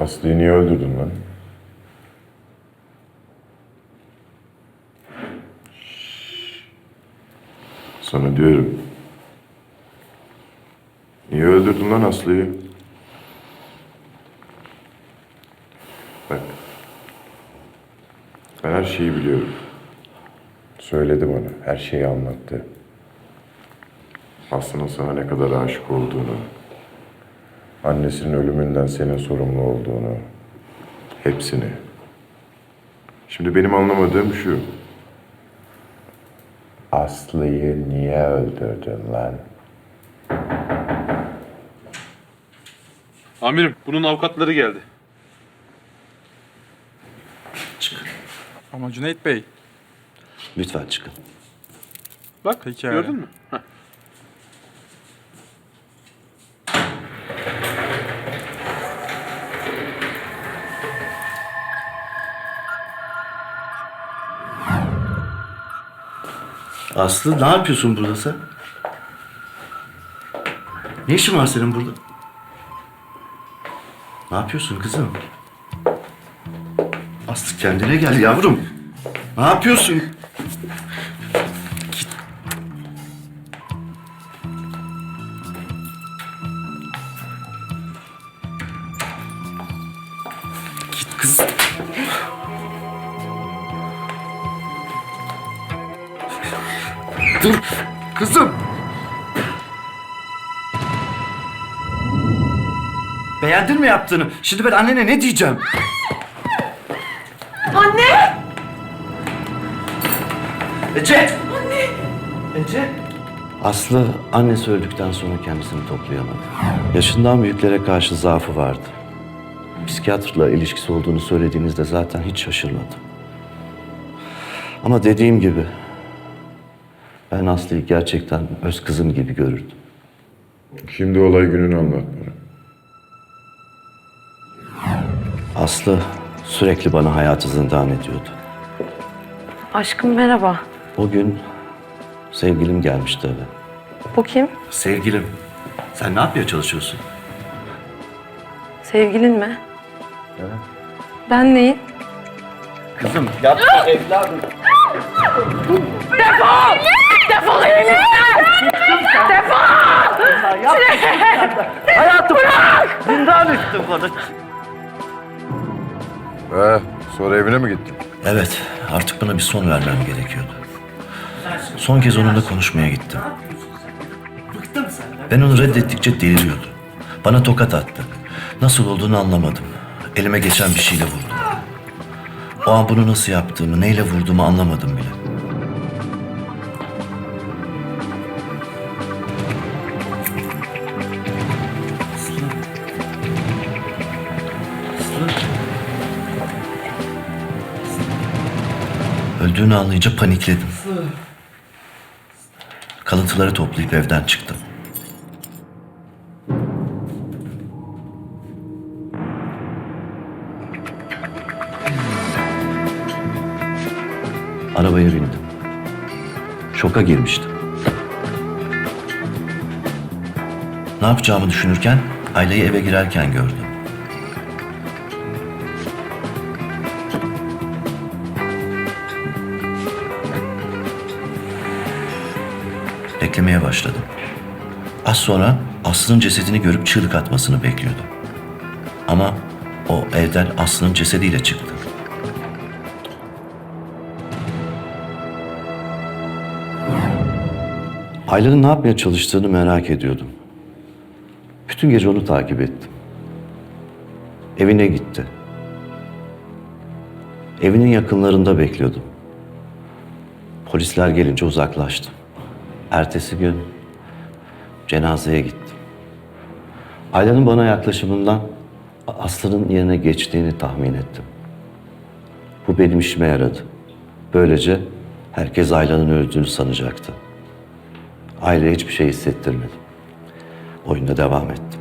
Aslı'yı niye öldürdün lan? Sana diyorum. Niye öldürdün lan Aslı'yı? Bak. Ben her şeyi biliyorum. Söyledi bana. Her şeyi anlattı. Aslı'nın sana ne kadar aşık olduğunu, annesinin ölümünden senin sorumlu olduğunu, hepsini. Şimdi benim anlamadığım şu. Aslı'yı niye öldürdün lan? Amirim bunun avukatları geldi. Ama Cüneyt Bey, Lütfen çıkın. Bak Peki gördün mü? Heh. Aslı ne yapıyorsun burada sen? Ne işin var senin burada? Ne yapıyorsun kızım? Aslı kendine gel yavrum. Ne yapıyorsun? Git. Git kız. Dur kızım. Beğendin mi yaptığını? Şimdi ben annene ne diyeceğim? Anne! Ece! Anne! Ece! Aslı annesi öldükten sonra kendisini toplayamadı. Yaşından büyüklere karşı zaafı vardı. Psikiyatrla ilişkisi olduğunu söylediğinizde zaten hiç şaşırmadım. Ama dediğim gibi ben Aslı'yı gerçekten öz kızım gibi görürdüm. Şimdi olay gününü anlat bana. Aslı sürekli bana hayatı zindan ediyordu. Aşkım merhaba. O gün sevgilim gelmişti eve. Bu kim? Sevgilim, sen ne yapmaya çalışıyorsun? Sevgilin mi? Ben neyim? Kızım yapma evladım. Defol! Defol elimden! Hayatım zindan ettin bana. Ee, sonra evine mi gittin? Evet, artık bana bir son vermem gerekiyordu. Son kez onunla konuşmaya gittim. Ben onu reddettikçe deliriyordu. Bana tokat attı. Nasıl olduğunu anlamadım. Elime geçen bir şeyle vurdu. O an bunu nasıl yaptığımı, neyle vurduğumu anlamadım bile. Öldüğünü anlayınca panikledim. Kalıntıları toplayıp evden çıktım. Arabaya bindim. Şoka girmiştim. Ne yapacağımı düşünürken aileyi eve girerken gördüm. Beklemeye başladım. Az sonra Aslı'nın cesedini görüp çığlık atmasını bekliyordum. Ama o evden Aslı'nın cesediyle çıktı. Ayla'nın ne yapmaya çalıştığını merak ediyordum. Bütün gece onu takip ettim. Evine gitti. Evinin yakınlarında bekliyordum. Polisler gelince uzaklaştım. Ertesi gün cenazeye gittim. Ayla'nın bana yaklaşımından Aslı'nın yerine geçtiğini tahmin ettim. Bu benim işime yaradı. Böylece herkes Ayla'nın öldüğünü sanacaktı. Aileye hiçbir şey hissettirmedim. Oyunda devam ettim.